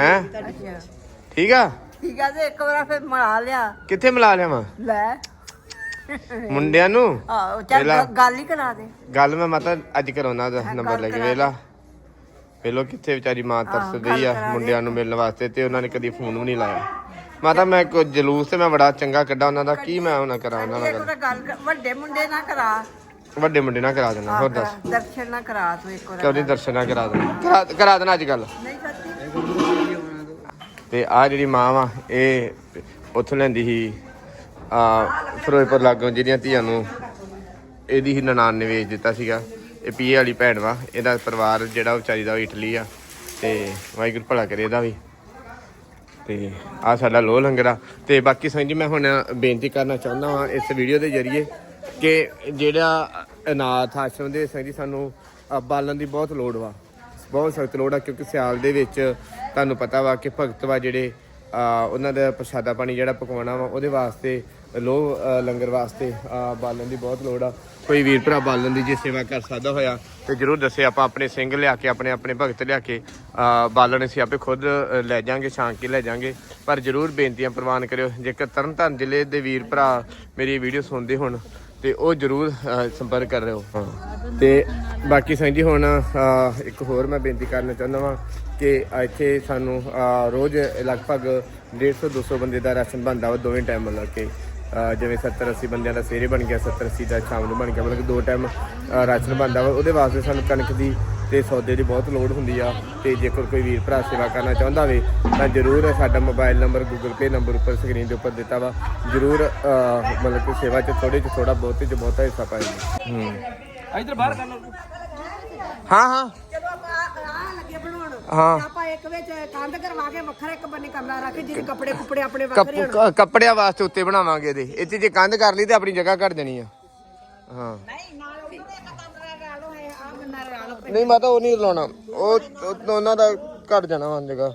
ਹੈ? ਠੀਕ ਆ? ਠੀਕ ਆ ਤੇ ਇੱਕ ਵਾਰ ਫਿਰ ਮਰਾ ਲਿਆ। ਕਿੱਥੇ ਮਿਲਾ ਲਿਆਵਾਂ ਲੈ। ਮੁੰਡਿਆਂ ਨੂੰ? ਆਹੋ ਚੱਲ। ਗੱਲ ਹੀ ਕਰਾ ਦੇ। ਗੱਲ ਮੈਂ ਮਤਾ ਅੱਜ ਕਰਾਉਣਾ ਦਾ ਨੰਬਰ ਲੈ ਕੇ ਵੇਲਾ। ਵੇਲੋ ਕਿੱਥੇ ਵਿਚਾਰੀ ਮਾਂ ਤਰਸਦੀ ਆ ਮੁੰਡਿਆਂ ਨੂੰ ਮਿਲਣ ਵਾਸਤੇ ਤੇ ਉਹਨਾਂ ਨੇ ਕਦੀ ਫੋਨ ਵੀ ਨਹੀਂ ਲਾਇਆ। ਮਾਤਾ ਮੈਂ ਕੋ ਜਲੂਸ ਤੇ ਮੈਂ ਬੜਾ ਚੰਗਾ ਕੱਢਾ ਉਹਨਾਂ ਦਾ ਕੀ ਮੈਂ ਉਹਨਾਂ ਕਰਾਂ ਉਹਨਾਂ ਨਾਲ ਗੱਲ? ਵੱਡੇ ਮੁੰਡੇ ਨਾ ਕਰਾ। ਗੱਲ ਵੱਡੇ ਮੁੰਡੇ ਨਾਲ ਕਰਾ ਦੇਣਾ ਹੋਰ ਦੱਸ। ਦਰਸ਼ਨ ਨਾ ਕਰਾ ਤੂੰ ਇੱਕ ਵਾਰ। ਕਰਾ ਦੇਣਾ ਕਰਾ ਕਰਾ ਦੇਣਾ ਅੱਜ ਕੱਲ ਨਹੀਂ ਸੱਚੀ ਤੇ ਆ ਜਿਹੜੀ ਮਾਂ ਵਾ ਇਹ ਉੱਥੋਂ ਲੈਂਦੀ ਸੀ ਆ ਫਿਰੋਜ਼ਪੁਰ ਲਾਗੋਂ ਜਿਹੜੀਆਂ ਧੀਆਂ ਨੂੰ ਇਹਦੀ ਹੀ ਨਨਾਣ ਨੇ ਵੇਚ ਦਿੱਤਾ ਸੀਗਾ। ਇਹ ਪੀਏ ਵਾਲੀ ਭੈਣ ਵਾ, ਇਹਦਾ ਪਰਿਵਾਰ ਜਿਹੜਾ ਵਿਚਾਰੀ ਦਾ ਉਹ ਇਟਲੀ ਆ, ਤੇ ਵਾਹਿਗੁਰੂ ਭਲਾ ਕਰੇ ਇਹਦਾ ਵੀ। ਤੇ ਆ ਸਾਡਾ ਲੋਹ ਲੰਗਰ ਆ। ਤੇ ਬਾਕੀ ਸੰਜੀ ਮੈਂ ਹੁਣ ਬੇਨਤੀ ਕਰਨਾ ਚਾਹੁੰਦਾ ਹਾਂ ਇਸ ਵੀਡੀਓ ਦੇ ਜ਼ਰੀਏ ਕਿ ਜਿਹੜਾ ਅਨਾਥ ਆਸ਼ਰਮ ਦੇ ਸੰਜੀ ਸਾਨੂੰ ਬਾਲਣ ਦੀ ਬਹੁਤ ਲੋੜ ਵਾ। ਬਹੁਤ ਸਖਤ ਲੋੜ ਆ, ਕਿਉਂਕਿ ਸਿਆਲ ਦੇ ਵਿੱਚ ਤੁਹਾਨੂੰ ਪਤਾ ਵਾ ਕਿ ਭਗਤ ਵਾ ਜਿਹੜੇ ਉਹਨਾਂ ਦਾ ਪ੍ਰਸ਼ਾਦਾ ਪਾਣੀ ਜਿਹੜਾ ਪਕਾਉਣਾ ਵਾ, ਉਹਦੇ ਵਾਸਤੇ, ਲੋਹ ਲੰਗਰ ਵਾਸਤੇ ਬਾਲਣ ਦੀ ਬਹੁਤ ਲੋੜ ਆ। ਕੋਈ ਵੀਰ ਭਰਾ ਬਾਲਣ ਦੀ ਜੇ ਸੇਵਾ ਕਰ ਸਕਦਾ ਹੋਇਆ, ਤੇ ਜਰੂਰ ਦੱਸੇ ਆਪਾਂ ਆਪਣੇ ਸਿੰਘ ਲਿਆ ਕੇ ਆਪਣੇ ਆਪਣੇ ਭਗਤ ਲਿਆ ਕੇ ਬਾਲਣ ਅਸੀਂ ਆਪੇ ਖੁਦ ਲੈ ਜਾਾਂਗੇ ਛਾਂਕ ਕੇ ਲੈ ਜਾਾਂਗੇ। ਪਰ ਜਰੂਰ ਬੇਨਤੀਆਂ ਪ੍ਰਵਾਨ ਕਰਿਓ। ਜੇਕਰ ਤਰਨਤਾਰਨ ਜ਼ਿਲ੍ਹੇ ਦੇ ਵੀਰ ਭਰਾ ਮੇਰੀ ਵੀਡੀਓ ਸੁਣਦੇ ਹੋਣ, ਤੇ ਉਹ ਜਰੂਰ ਸੰਪਰਕ ਕਰ ਰਿਓ ਹਾਂ ਤੇ ਬਾਕੀ ਸੰਜੀ ਹੁਣ ਇੱਕ ਹੋਰ ਮੈਂ ਬੇਨਤੀ ਕਰਨਾ ਚਾਹੁੰਦਾ ਵਾਂ ਕਿ ਇੱਥੇ ਸਾਨੂੰ ਰੋਜ਼ ਲਗਭਗ 150 200 ਬੰਦੇ ਦਾ ਰਾਸ਼ਨ ਬਣਦਾ ਵਾ, ਦੋਵੇਂ ਟਾਈਮ ਮਤਲਬ ਕੇ। ਜਿਵੇਂ 70 80 ਬੰਦਿਆਂ ਦਾ ਸਵੇਰੇ ਬਣ ਗਿਆ 70 80 ਦਾ ਸ਼ਾਮ ਨੂੰ ਬਣ ਗਿਆ ਮਤਲਬ ਕਿ ਦੋ ਟਾਈਮ ਰਾਸ਼ਨ ਬਣਦਾ ਵਾ ਉਹਦੇ ਵਾਸਤੇ ਸਾਨੂੰ ਕਣਕ ਦੀ ਤੇ ਸੌਦੇ ਦੀ ਬਹੁਤ ਲੋੜ ਹੁੰਦੀ ਆ ਤੇ ਜੇਕਰ ਕੋਈ ਵੀਰ ਭਰਾ ਸੇਵਾ ਕਰਨਾ ਚਾਹੁੰਦਾ ਹੋਵੇ ਤਾਂ ਜਰੂਰ ਸਾਡਾ mobile number Google Pay number ਉੱਪਰ ਸਕਰੀਨ ਦੇ ਉੱਪਰ ਦਿੱਤਾ ਵਾ। ਜਰੂਰ ਮਤਲਬ ਕਿ ਸੇਵਾ 'ਚ ਥੋੜੇ 'ਚ ਥੋੜਾ ਬਹੁਤ 'ਚ ਬਹੁਤਾ ਹਿੱਸਾ ਪਾਏਗਾ ਹੂੰ। ਇਧਰ ਬਾਹਰ ਕਰ ਲਓ ਹਾਂ ਹਾਂ। ਹਾਂ। ਆਪਾਂ ਇੱਕ ਵਿੱਚ ਕੰਧ ਕਰਵਾ ਕੇ ਵੱਖਰਾ ਇੱਕ ਬੰਨੇ ਕਮਰਾ ਰੱਖ ਕੇ ਜਿਹਦੇ ਕੱਪੜੇ ਕੁਪੜੇ ਆਪਣੇ ਵੱਖਰੇ ਕੱਪ- ਕ- ਕੱਪੜਿਆਂ ਵਾਸਤੇ ਉੱਤੇ ਬਣਾਵਾਂਗੇ ਇਹਦੇ। ਇਹ 'ਚ ਜੇ ਕੰਧ ਕਰ ਲਈ ਤੇ ਆਪਣੀ ਜਗ੍ਹਾ ਘਟ ਜਾਣੀ ਆ। ਹਾਂ। ਨਹੀਂ ਨਾਲ ਉਹਦੇ ਇੱਕ ਕਮਰਾ ਲਾ ਲਓ ਇਹ ਆ ਬੰਨਾ ਲਾ ਲਓ ਨਹੀਂ ਮਾਤਾ ਉਹ ਨਹੀਂ ਲਾਉਣਾ। ਉਹ ਉਹ- ਉਹਨਾਂ ਦਾ ਘਟ ਜਾਣਾ ਵਾ ਜਗ੍ਹਾ।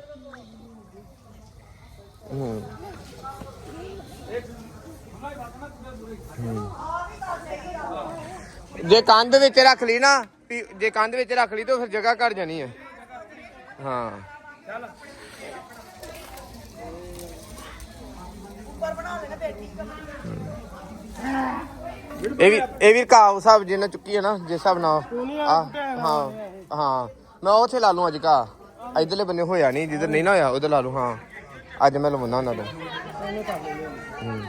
ਹੂੰ। ਹੂੰ। ਜੇ ਕੰਧ ਵਿੱਚ ਰੱਖ ਲਈ ਨਾ ਵੀ ਜੇ ਕੰਧ ਵਿੱਚ ਰੱਖ ਲਈ ਤਾਂ ਫਿਰ ਜਗ੍ਹਾ ਘਟ ਜਾਣੀ ਹੈ ਹਾਂ। ਇਹ ਵੀ ਇਹ ਵੀ ਘਾਹ ਉਸ ਹਿਸਾਬ ਜਿੰਨਾ ਚੁੱਕੀ ਹੈ ਨਾ ਜਿਸ ਹਿਸਾਬ ਨਾਲ ਆ ਹਾਂ ਹਾਂ। ਮੈਂ ਉੱਥੇ ਲਾ ਲੂੰ ਅੱਜ ਘਾਹ। ਇਧਰਲੇ ਬੰਨੇ ਹੋਇਆ ਨਹੀਂ ਜਿੱਧਰ ਨਹੀਂ ਨਾ ਹੋਇਆ ਉਧਰ ਲਾ ਲੂੰ ਹਾਂ। ਅੱਜ ਮੈਂ ਲਵਾਉਣਾ ਉਹਨਾਂ ਦਾ ਹੂੰ।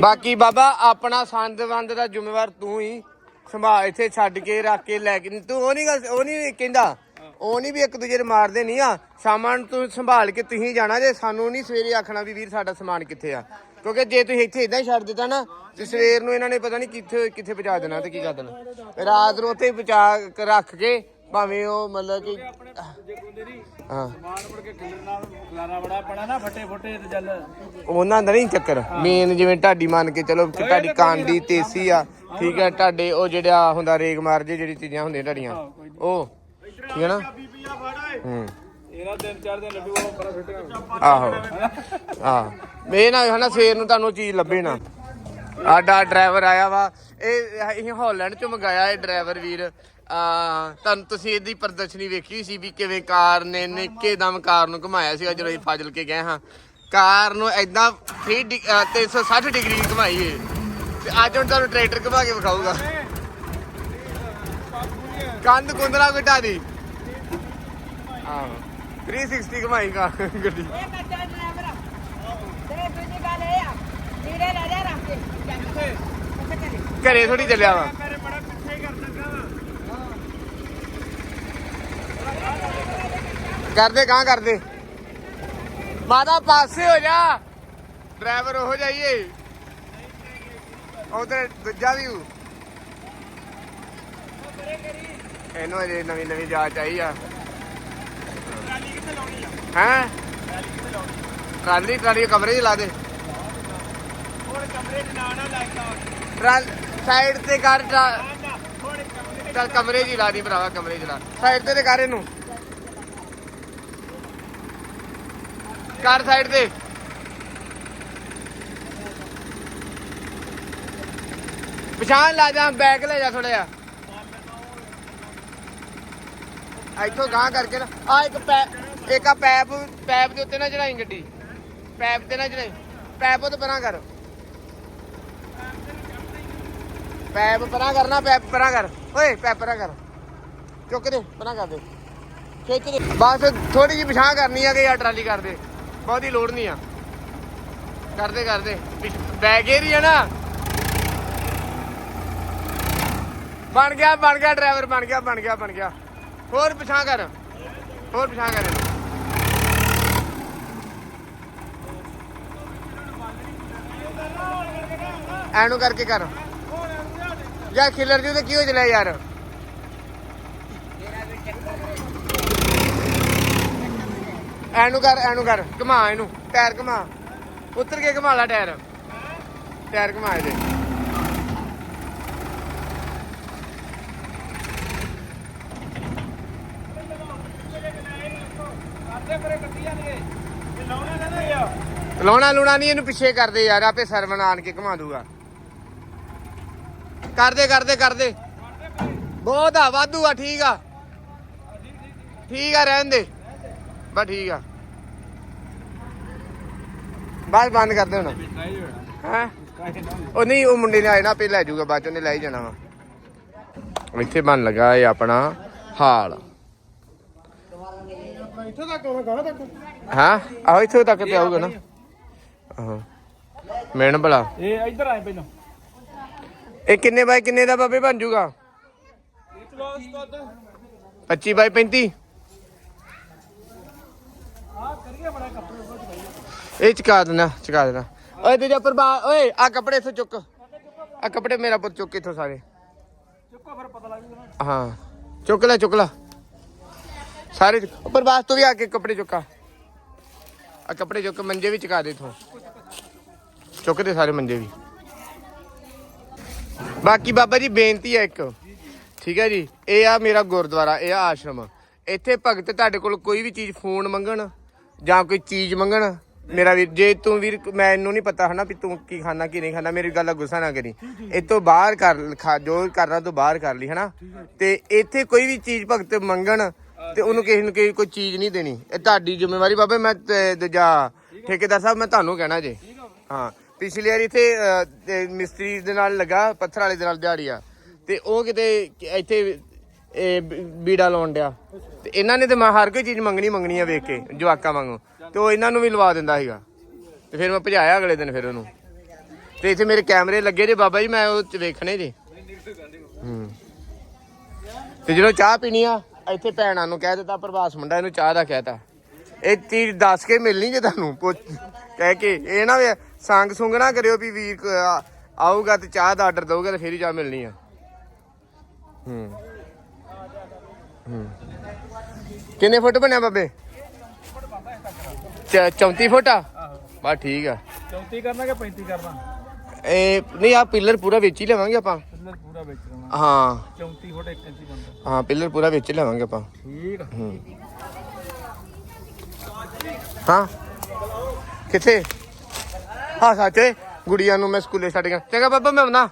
ਬਾਕੀ ਬਾਬਾ, ਆਪਣਾ ਸੰਦ ਵੰਦ ਦਾ ਜ਼ਿੰਮੇਵਾਰ ਤੂੰ ਹੀ। ਸੰਭਾਲ, ਇੱਥੇ ਛੱਡ ਕੇ, ਰੱਖ ਕੇ ਲੈ ਕੇ। ਤੂੰ ਉਹ ਨਹੀਂ ਗੱਲ, ਉਹ ਨਹੀਂ ਕਹਿੰਦਾ। ਉਹ ਨਹੀਂ ਵੀ ਇੱਕ ਦੂਜੇ ਨੂੰ ਮਾਰਦੇ ਨਹੀਂ ਆ। ਸ਼ਾਮਾਂ ਤੂੰ ਸੰਭਾਲ ਕੇ ਤੁਸੀਂ ਜਾਣਾ ਜੇ। ਸਾਨੂੰ ਨਹੀਂ ਸਵੇਰੇ ਆਖਣਾ ਵੀ ਵੀਰ ਸਾਡਾ ਸਮਾਨ ਕਿੱਥੇ ਆ। ਕਿਉਂਕਿ ਜੇ ਤੁਸੀਂ ਇੱਥੇ ਇਦਾਂ ਹੀ ਛੱਡ ਦਿੱਤਾ ਨਾ, ਤੇ ਸਵੇਰ ਨੂੰ ਇਹਨਾਂ ਨੇ ਪਤਾ ਨਹੀਂ ਕਿੱਥੇ ਕਿੱਥੇ ਪਹੁੰਚਾ ਦੇਣਾ ਤੇ ਕੀ ਕਰ ਦੇਣਾ। ਰਾਤ ਨੂੰ ਉੱਥੇ ਹੀ ਪਹੁੰਚਾ ਕੇ ਰੱਖ ਕੇ ਭਾਵੇਂ ਉਹ ਮਤਲਬ ਕਿ ਹਾਂ। ਮਾਰ ਮੁੜ ਕੇ ਖਿਲਰ ਨਾਲ ਖਲਾਰਾ ਬੜਾ ਪੜਾ ਨਾ ਫੱਟੇ ਫੁੱਟੇ ਤੇ ਚੱਲ ਉਹਨਾਂ ਦਾ ਨਹੀਂ ਚੱਕਰ। ਮੇਨ ਜਿਵੇਂ ਢਾਡੀ ਮੰਨ ਕੇ ਚਲੋ ਕਿ ਢਾਡੀ ਕਾਂਡੀ ਤੇਸੀ ਆ ਠੀਕ ਹੈ ਢਾਡੇ ਉਹ ਜਿਹੜਾ ਹੁੰਦਾ ਰੇਗ ਮਾਰ ਜੇ ਜਿਹੜੀ ਚੀਜ਼ਾਂ ਹੁੰਦੀਆਂ ਢਾਡੀਆਂ। ਉਹ ਠੀਕ ਹੈ ਨਾ? ਹੂੰ। ਇਹਦਾ ਦਿਨ ਚਾਰ ਦਿਨ ਲੱਡੂ ਉਹ ਪਰਾਂ ਫਿੱਟਿਆ ਆਹੋ। ਆਹ। ਇਹ ਨਾ ਹਨਾ ਸਵੇਰ ਨੂੰ ਤੁਹਾਨੂੰ ਚੀਜ਼ ਲੱਭੇ ਨਾ। ਆਡਾ ਡਰਾਈਵਰ ਆਇਆ ਵਾ। ਇਹ ਅਸੀਂ ਹਾਲੈਂਡ ਚੋਂ ਮੰਗਾਇਆ ਇਹ ਡਰਾਈਵਰ ਵੀਰ। ਆ ਤੁਹਾਨੂੰ ਤੁਸੀਂ ਇਹਦੀ ਪ੍ਰਦਰਸ਼ਨੀ ਵੇਖੀ ਸੀ ਵੀ ਕਿਵੇਂ ਕਾਰ ਨੇ ਨਿੱਕੇ ਦਮ ਕਾਰ ਨੂੰ ਘੁਮਾਇਆ ਸੀਗਾ ਜਦੋਂ ਅਸੀਂ ਫਾਜ਼ਲ ਕੇ ਗਏ ਹਾਂ। ਕਾਰ ਨੂੰ ਐਦਾਂ 3 ਡਿ- ਅਹ 360 ਡਿਗਰੀ ਘੁਮਾਈ ਏ ਤੇ ਅੱਜ ਹੁਣ ਤੁਹਾਨੂੰ ਟਰੈਕਟਰ ਘੁਮਾ ਕੇ ਵਿਖਾਊਗਾ। ਕੰਧ ਕੁੰਦਰਾ ਘਟਾ ਦੀ। ਆਹੋ 360 ਘੁਮਾਈ ਕਾਰ ਗੱਡੀ। ਇਹ ਕੱਚਾ ਡਰਾਈਵਰ ਆ। ਤੇ ਦੂਜੀ ਗੱਲ ਇਹ ਆ ਨੀਰੇ ਲੈ ਜਾ ਰੱਖ ਕੇ ਕਿੱਥੇ ਘਰੇ ਥੋੜੀ ਚੱਲਿਆ ਵਾ ਮੇਰੇ ਬੜਾ ਪਿੱਛੇ ਕਰ ਲੱਗਾ ਵਾ ਕਰਦੇ ਕਾਂ ਕਰਦੇ। ਮਾਦਾ ਪਾਸੇ ਹੋ ਜਾ। ਡਰਾਈਵਰ ਹੋ ਜਾਈਏ। ਉਧਰ ਦੂਜਾ ਵੀ ਇਹਨੂੰ ਅਜੇ ਨਵੀਂ ਨਵੀਂ ਜਾਚ ਆਈ ਆ। ਹੈ? ਟਰਾਲੀ ਟਰਾਲੀ ਕਮਰੇ 'ਚ ਲਾ ਦੇ। ਹੁਣ ਕਮਰੇ 'ਚ ਨਾ ਨਾ ਲੱਗਦਾ ਟਰਾਲ, ਸਾਈਡ ਤੇ ਕਰ ਚੱਲ ਕਮਰੇ 'ਚ ਹੀ ਲਾ ਦੀ ਭਰਾਵਾ, ਕਮਰੇ 'ਚ ਲਾ। ਸਾਈਡ ਤੇ ਤੇ ਕਰ ਇਹਨੂੰ। ਕਰ ਸਾਈਡ ਤੇ। ਪਛਾਣ ਲਾ ਜਾ ਬੈਗ ਲੈ ਜਾ ਥੋੜਾ ਜਿਹਾ। ਇੱਥੋਂ ਗਾਂ ਕਰਕੇ ਨਾ ਆ ਇੱਕ ਪੈ, ਇੱਕ ਆ ਪੈਪ ਪੈਪ ਦੇ ਉੱਤੇ ਨਾ ਚੜਾਈ ਗੱਡੀ। ਪੈਪ ਤੇ ਨਾ ਚੜਾਈ ਪੈਪ ਤੋਂ ਪਰਾਂ ਕਰ। ਪੈਪ ਪਰਾਂ ਕਰਨਾ ਪੈਪ ਪਰਾਂ ਕਰ। ਓਏ, ਪੈਪ ਪਰਾਂ ਕਰ। ਚੁੱਕ ਦੇ, ਪਰਾਂ ਕਰ ਦੇ। ਖਿੱਚ ਦੇ। ਬਸ ਥੋੜੀ ਜਿਹੀ ਪਿਛਾਂ ਕਰਨੀ ਆ ਕਿ ਯਾਰ ਟਰਾਲੀ ਕਰ ਦੇ ਬਹੁਤੀ ਲੋੜ ਨਹੀਂ ਆ। ਕਰਦੇ ਕਰਦੇ। ਬੈਗ ਏਰੀ ਆ ਨਾ। ਬਣ ਗਿਆ ਬਣ ਗਿਆ ਡਰਾਈਵਰ, ਬਣ ਗਿਆ ਬਣ ਗਿਆ ਬਣ ਗਿਆ। ਹੋਰ ਪਿਛਾਂ ਕਰ। ਹੋਰ ਪਿਛਾਂ ਕਰ। ਇਹਨੂੰ। ਐਨੂੰ ਕਰਕੇ ਕਰ। ਯਾਰ ਖਿਲਰ ਜੂ ਤੇ ਕੀ ਹੋ ਚਲਿਆ ਯਾਰ? ਐਨੂੰ ਕਰ ਐਨੂੰ ਕਰ। ਘੁਮਾ ਇਹਨੂੰ। ਟਾਇਰ ਘੁਮਾ। ਉਤਰ ਕੇ ਘੁਮਾ ਲਾ ਟਾਇਰ। ਟਾਇਰ ਘੁਮਾ ਇਹਦੇ। ਲਾਉਣਾ ਲੂਣਾ ਨਹੀਂ, ਇਹਨੂੰ ਪਿੱਛੇ ਕਰਦੇ ਯਾਰ, ਆਪੇ ਸਰਵਣ ਆਣ ਕੇ ਘੁਮਾ ਦੂਗਾ। ਕਰਦੇ ਕਰਦੇ ਕਰਦੇ ਬਹੁਤ ਆ, ਵਾਧੂ ਆ, ਠੀਕ ਆ। ਠੀਕ ਆ, ਰਹਿਣ ਦੇ। ਬਸ ਠੀਕ ਆ। ਬਸ ਬੰਦ ਕਰ ਦੇ ਹੁਣ। ਹਾਂ? ਉਹ ਨਹੀਂ ਉਹ ਮੁੰਡੇ ਨੇ ਆਏ ਨਾ ਆਪੇ ਲੈ ਜਾਊਗਾ ਬਾਅਦ ਚ ਉਹਨੇ ਲੈ ਹੀ ਜਾਣਾ ਵਾ। ਇੱਥੇ ਬਣ ਲਗਾ ਇਹ ਆਪਣਾ ਹਾਲ। ਇੱਥੇ ਤੱਕ ਆਉਣਾ ਗਾਂ ਤੱਕ? ਹਾਂ? ਆਹੋ ਇੱਥੇ ਤੱਕ ਤੇ ਆਊਗਾ ਨਾ। ਆਹੋ। ਮੈਨ ਭਲਾ। ਇਹ ਇੱਧਰ ਆਏ ਪਹਿਲਾਂ। ਇਹ ਕਿੰਨੇ ਬਾਈ ਕਿੰਨੇ ਦਾ ਬਾਬੇ ਬਣ ਜੂਗਾ 25 ਬਾਈ 35 ਇਹ ਚਕਾ ਦੇਣਾ ਚਕਾ ਦੇਣਾ ਓਏ ਦੂਜਾ ਪ੍ਰਭਾ ਓਏ ਆ ਕੱਪੜੇ ਇੱਥੋਂ ਚੁੱਕ। ਆ ਕੱਪੜੇ ਮੇਰਾ ਪੁੱਤ ਚੁੱਕ ਇੱਥੋਂ ਸਾਰੇ। ਚੁੱਕੋ ਫਿਰ ਪਤਾ ਲੱਗ ਜੂਗਾ ਹਾਂ ਚੁੱਕ ਲੈ ਚੁੱਕ ਲੈ। ਸਾਰੇ ਚੁੱਕ- ਪ੍ਰਭਾਸ ਤੂੰ ਵੀ ਆ ਕੇ ਕੱਪੜੇ ਚੁੱਕਾ। ਆ ਕੱਪੜੇ ਚੁੱਕ ਮੰਜੇ ਵੀ ਚਕਾ ਦੇ ਇਥੋਂ। ਚੁੱਕ ਦੇ ਸਾਰੇ ਮੰਜੇ ਵੀ। ਬਾਕੀ ਬਾਬਾ ਜੀ ਬੇਨਤੀ ਹੈ ਇੱਕ। ਠੀਕ ਹੈ ਜੀ ਇਹ ਆ ਮੇਰਾ ਗੁਰਦੁਆਰਾ ਇਹ ਆ ਆਸ਼ਰਮ। ਇੱਥੇ ਭਗਤ ਤੁਹਾਡੇ ਕੋਲ ਕੋਈ ਵੀ ਚੀਜ਼ ਫੋਨ ਮੰਗਣ ਜਾਂ ਕੋਈ ਚੀਜ਼ ਮੰਗਣ ਮੇਰਾ ਵੀਰ ਜੇ ਤੂੰ ਵੀਰ ਮੈਨੂੰ ਨਹੀਂ ਪਤਾ ਹਨਾ ਵੀ ਤੂੰ ਕੀ ਖਾਣਾ ਕੀ ਨਹੀਂ ਖਾਣਾ ਮੇਰੀ ਗੱਲ ਦਾ ਗੁੱਸਾ ਨਾ ਕਰੀ। ਇਹ ਤੋਂ ਬਾਹਰ ਕਰ ਖਾ ਜੋ ਕਰਨਾ ਤੋਂ ਬਾਹਰ ਕਰ ਲਈ ਹਨਾ? ਤੇ ਇੱਥੇ ਕੋਈ ਵੀ ਚੀਜ਼ ਭਗਤ ਮੰਗਣ ਤੇ ਉਹਨੂੰ ਕਿਸੇ ਨੂੰ ਕਿਸੇ ਕੋਈ ਚੀਜ਼ ਨਹੀਂ ਦੇਣੀ। ਇਹ ਤੁਹਾਡੀ ਜ਼ਿੰਮੇਵਾਰੀ ਬਾਬੇ ਮੈਂ ਤੇ ਦੂਜਾ ਠੇਕੇਦਾਰ ਸਾਹਿਬ ਮੈਂ ਤੁਹਾਨੂੰ ਕਹਿਣਾ ਜੇ। ਹਾਂ ਪਿਛਲੀ ਵਾਰੀ ਇੱਥੇ ਤੇ ਮਿਸਤਰੀ ਦੇ ਨਾਲ ਲੱਗਾ ਪੱਥਰ ਵਾਲੇ ਦੇ ਨਾਲ ਦਿਹਾੜੀ ਆ ਤੇ ਉਹ ਕਿਤੇ ਇੱਥੇ ਇਹ ਬ- ਬੀੜਾ ਲਾਉਣ ਡਿਆ। ਤੇ ਇਹਨਾਂ ਨੇ ਤੇ ਮੈਂ ਹਰ ਕੋਈ ਚੀਜ਼ ਮੰਗਣੀ ਮੰਗਣੀ ਆ ਵੇਖ ਕੇ ਜਵਾਕਾਂ ਵਾਂਗੂ। ਤੇ ਉਹ ਇਹਨਾਂ ਨੂੰ ਵੀ ਲਵਾ ਦਿੰਦਾ ਸੀਗਾ। ਤੇ ਫਿਰ ਮੈਂ ਭਜਾਇਆ ਅਗਲੇ ਦਿਨ ਫਿਰ ਉਹਨੂੰ। ਤੇ ਇੱਥੇ ਮੇਰੇ ਕੈਮਰੇ ਲੱਗੇ ਜੇ ਬਾਬਾ ਜੀ, ਮੈਂ ਉਹ ਚ ਵੇਖਣੇ ਜੇ। ਹੂੰ। ਤੇ ਜਦੋਂ ਚਾਹ ਪੀਣੀ ਆ, ਇੱਥੇ ਭੈਣਾਂ ਨੂੰ ਕਹਿ ਦਿੱਤਾ, ਪ੍ਰਭਾਸ ਮੁੰਡਾ ਇਹਨੂੰ ਚਾਹ ਦਾ ਕਹਿਤਾ। ਇਹ ਚੀਜ਼ ਦੱਸ ਕੇ ਮਿਲਣੀ ਜੇ ਤੁਹਾਨੂੰ, ਪੁੱਛ- ਕਹਿ ਕੇ। ਇਹ ਨਾ ਸੰਗ ਸੁੰਗ ਨਾ ਕਰਿਓ ਵੀ ਵੀਰ ਆਊਗਾ ਤੇ ਚਾਹ ਦਾ ਆਰਡਰ ਦਊਗਾ ਤੇ ਫੇਰ ਹੀ ਚਾਹ ਮਿਲਣੀ ਆ। ਹੂੰ। ਹੂੰ। ਕਿੰਨੇ ਫੁੱਟ ਬਣਿਆ ਬਾਬੇ? 34 ਫੁੱਟ ਆ? ਬਸ ਠੀਕ ਆ। 34 ਕਰਨਾ ਕਿ 35 ਕਰਨਾ? ਇਹ ਨਹੀਂ ਆ ਪਿੱਲਰ ਪੂਰਾ ਵਿੱਚ ਹੀ ਲਵਾਂਗੇ ਆਪਾਂ। ਪਿੱਲਰ ਪੂਰਾ ਵਿੱਚ ਲਾਉਣਾ ਹਾਂ। 34 ਫੁੱਟ 1 ਇੰਚੀ ਬਣਦਾ। ਹਾਂ ਪਿੱਲਰ ਪੂਰਾ ਵਿੱਚ ਹੀ ਲਵਾਂਗੇ ਆਪਾਂ। ਠੀਕ ਆ। ਹੂੰ। ਹਾਂ। ਕਿੱਥੇ? ਹਾਂ ਸੱਚ ਗੁੜੀਆ ਨੂੰ ਮੈਂ ਸਕੂਲੇ ਛੱਡ ਗਿਆ। ਚੰਗਾ ਬਾਬਾ ਮੈਂ ਆਉਣਾ।